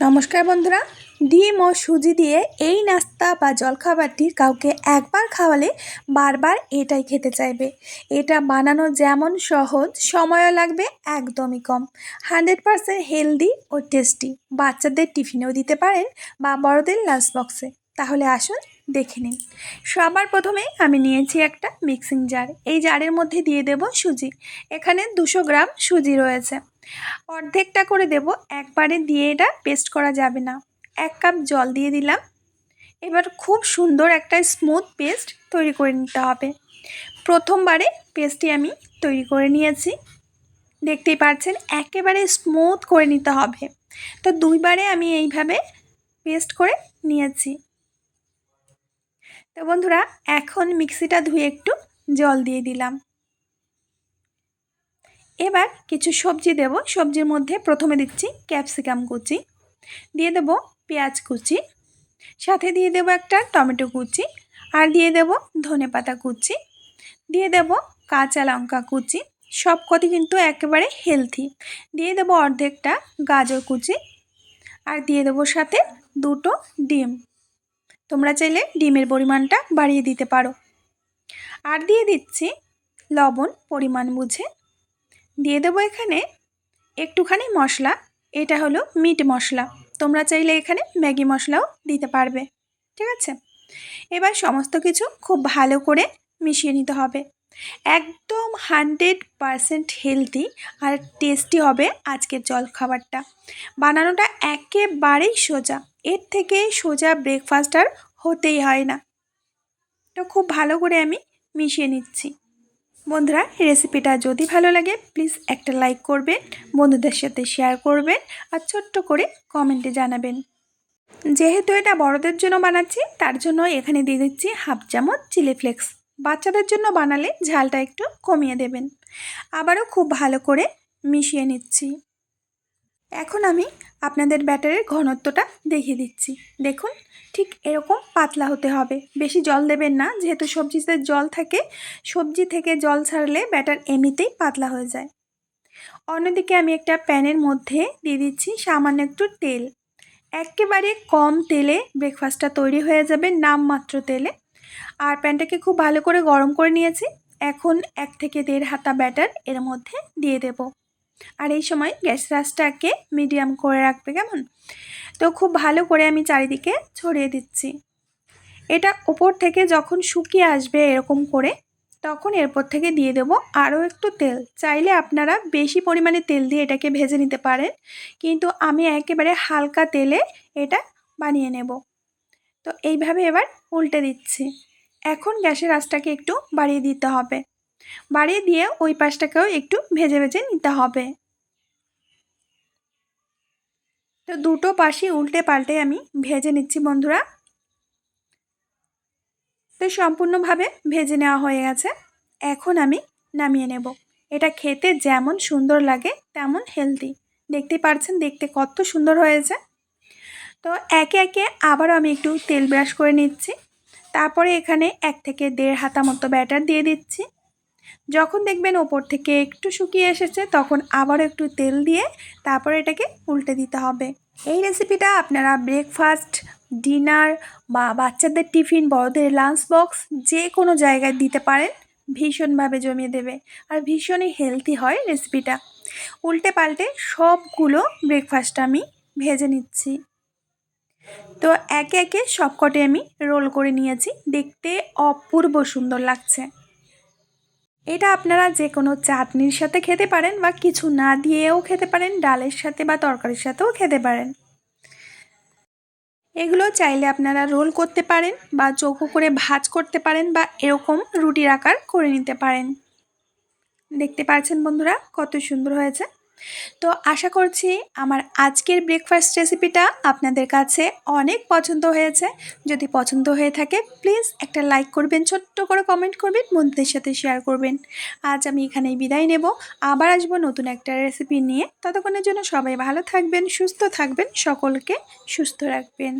নমস্কার বন্ধুরা। ডিম ও সুজি দিয়ে এই নাস্তা বা জলখাবারটি কাউকে একবার খাওয়ালে বারবার এটাই খেতে চাইবে। এটা বানানো যেমন সহজ, সময়ও লাগবে, একদমই কম। হান্ড্রেড পারসেন্ট হেলদি ও টেস্টি। বাচ্চাদের টিফিনেও দিতে পারেন বা বড়দের লাঞ্চ বক্সে। তাহলে আসুন দেখে নিন। সবার প্রথমে আমি নিয়েছি একটা মিক্সিং জার। এই জারের মধ্যে দিয়ে দেব সুজি। এখানে দুশো গ্রাম সুজি রয়েছে। অর্ধেকটা করে দেব, একবারে দিয়ে এটা পেস্ট করা যাবে না। এক কাপ জল দিয়ে দিলাম। এবার খুব সুন্দর একটা স্মুথ পেস্ট তৈরি করে নিতে হবে। প্রথমবারে পেস্টটি আমি তৈরি করে নিয়েছি। দেখতেই পাচ্ছেন, একেবারে স্মুথ করে নিতে হবে। তো দুইবারে আমি এইভাবে পেস্ট করে নিয়েছি। তো বন্ধুরা, এখন মিক্সিটা ধুয়ে একটু জল দিয়ে দিলাম। এবার কিছু সবজি দেব। সবজির মধ্যে প্রথমে দিচ্ছি ক্যাপসিকাম কুচি, দিয়ে দেব পেঁয়াজ কুচি, সাথে দিয়ে দেব একটা টমেটো কুচি, আর দিয়ে দেব ধনে পাতা কুচি, দিয়ে দেব কাঁচা লঙ্কা কুচি সব কটি কিন্তু একেবারে হেলথি দিয়ে দেব অর্ধেকটা গাজর কুচি, আর দিয়ে দেবো সাথে দুটো ডিম। তোমরা চাইলে ডিমের পরিমাণটা বাড়িয়ে দিতে পারো। আর দিয়ে দিচ্ছি লবণ পরিমাণ বুঝে। দিয়ে দেবো এখানে একটুখানি মশলা। এটা হলো মিট মশলা। তোমরা চাইলে এখানে ম্যাগি মশলাও দিতে পারবে। ঠিক আছে? এবার সমস্ত কিছু খুব ভালো করে মিশিয়ে নিতে হবে। একদম হান্ড্রেড পারসেন্ট হেলদি আর টেস্টি হবে আজকের জল খাবারটা বানানোটা একেবারেই সোজা। এর থেকে সোজা ব্রেকফাস্ট আর হতেই হয় না। তো খুব ভালো করে আমি মিশিয়ে নিচ্ছি। বন্ধুরা, রেসিপিটা যদি ভালো লাগে প্লিজ একটা লাইক করবেন, বন্ধুদের সাথে শেয়ার করবেন আর ছোট্ট করে কমেন্টে জানাবেন। যেহেতু এটা বড়দের জন্য বানাচ্ছি, তার জন্য এখানে দিয়ে দিচ্ছি হাফ চামচ চিলি ফ্লেক্স বাচ্চাদের জন্য বানালে ঝালটা একটু কমিয়ে দেবেন। আবারও খুব ভালো করে মিশিয়ে নিচ্ছি। এখন আমি আপনাদের ব্যাটারের ঘনত্বটা দেখিয়ে দিচ্ছি। দেখুন, ঠিক এরকম পাতলা হতে হবে। বেশি জল দেবেন না, যেহেতু সবজিতে জল থাকে, সবজি থেকে জল ছাড়লে ব্যাটার এমনিতেই পাতলা হয়ে যায়। অন্যদিকে আমি একটা প্যানের মধ্যে দিয়ে দিচ্ছি সামান্য একটু তেল। একেবারে কম তেলে ব্রেকফাস্টটা তৈরি হয়ে যাবে নামমাত্র তেলে। আর প্যানটাকে খুব ভালো করে গরম করে নিয়েছি। এখন এক থেকে দেড় হাতা ব্যাটার এর মধ্যে দিয়ে দেব। আর এই সময় গ্যাস রাসটাকে মিডিয়াম করে রাখবে, কেমন? তো খুব ভালো করে আমি চারিদিকে ছড়িয়ে দিচ্ছি। এটা ওপর থেকে যখন শুকিয়ে আসবে এরকম করে, তখন এরপর থেকে দিয়ে দেব আরও একটু তেল। চাইলে আপনারা বেশি পরিমাণে তেল দিয়ে এটাকে ভেজে নিতে পারেন, কিন্তু আমি একেবারে হালকা তেলে এটা বানিয়ে নেব। তো এইভাবে এবার উল্টে দিচ্ছি। এখন গ্যাসের আঁচটাকে একটু বাড়িয়ে দিতে হবে। বাড়িয়ে দিয়ে ওই পাশটাকেও একটু ভেজে ভেজে নিতে হবে। তো দুটো পাশে উল্টে পাল্টে আমি ভেজে নিচ্ছি বন্ধুরা। তো সম্পূর্ণভাবে ভেজে নেওয়া হয়ে গেছে। এখন আমি নামিয়ে নেব। এটা খেতে যেমন সুন্দর লাগে তেমন হেলদি দেখতে পারছেন? দেখতে কত সুন্দর হয়েছে। তো একে একে আবারও আমি একটু তেল ব্রাশ করে নিচ্ছি। তারপরে এখানে এক থেকে দেড় হাতা মতো ব্যাটার দিয়ে দিচ্ছি। যখন দেখবেন ওপর থেকে একটু শুকিয়ে এসেছে, তখন আবারও একটু তেল দিয়ে তারপরে এটাকে উল্টে দিতে হবে। এই রেসিপিটা আপনারা ব্রেকফাস্ট ডিনার বা বাচ্চাদের টিফিন বড়দের লাঞ্চ বক্স যে কোনো জায়গায় দিতে পারেন, ভীষণভাবে জমিয়ে দেবে আর ভীষণই হেলদি হয় রেসিপিটা উল্টে পাল্টে সবগুলো ব্রেকফাস্ট আমি ভেজে নিচ্ছি। তো একে একে সবকটে আমি রোল করে নিয়েছি, দেখতে অপূর্ব সুন্দর লাগছে। এটা আপনারা যে কোনো চাটনির সাথে খেতে পারেন বা কিছু না দিয়েও খেতে পারেন, ডালের সাথে বা তরকারির সাথেও খেতে পারেন। এগুলো চাইলে আপনারা রোল করতে পারেন বা চোখো করে ভাজ করতে পারেন বা এরকম রুটির আকার করে নিতে পারেন। দেখতে পাচ্ছেন বন্ধুরা কত সুন্দর হয়েছে? তো আশা করছি আমার আজকের ব্রেকফাস্ট রেসিপিটা আপনাদের কাছে অনেক পছন্দ হয়েছে। যদি পছন্দ হয়ে থাকে প্লিজ একটা লাইক করবেন, ছোট্ট করে কমেন্ট করবেন, বন্ধুদের সাথে শেয়ার করবেন। আজ আমি এখানেই বিদায় নেব। আবার আসব নতুন একটা রেসিপি নিয়ে। ততক্ষণের জন্য সবাই ভালো থাকবেন, সুস্থ থাকবেন, সকলকে সুস্থ রাখবেন।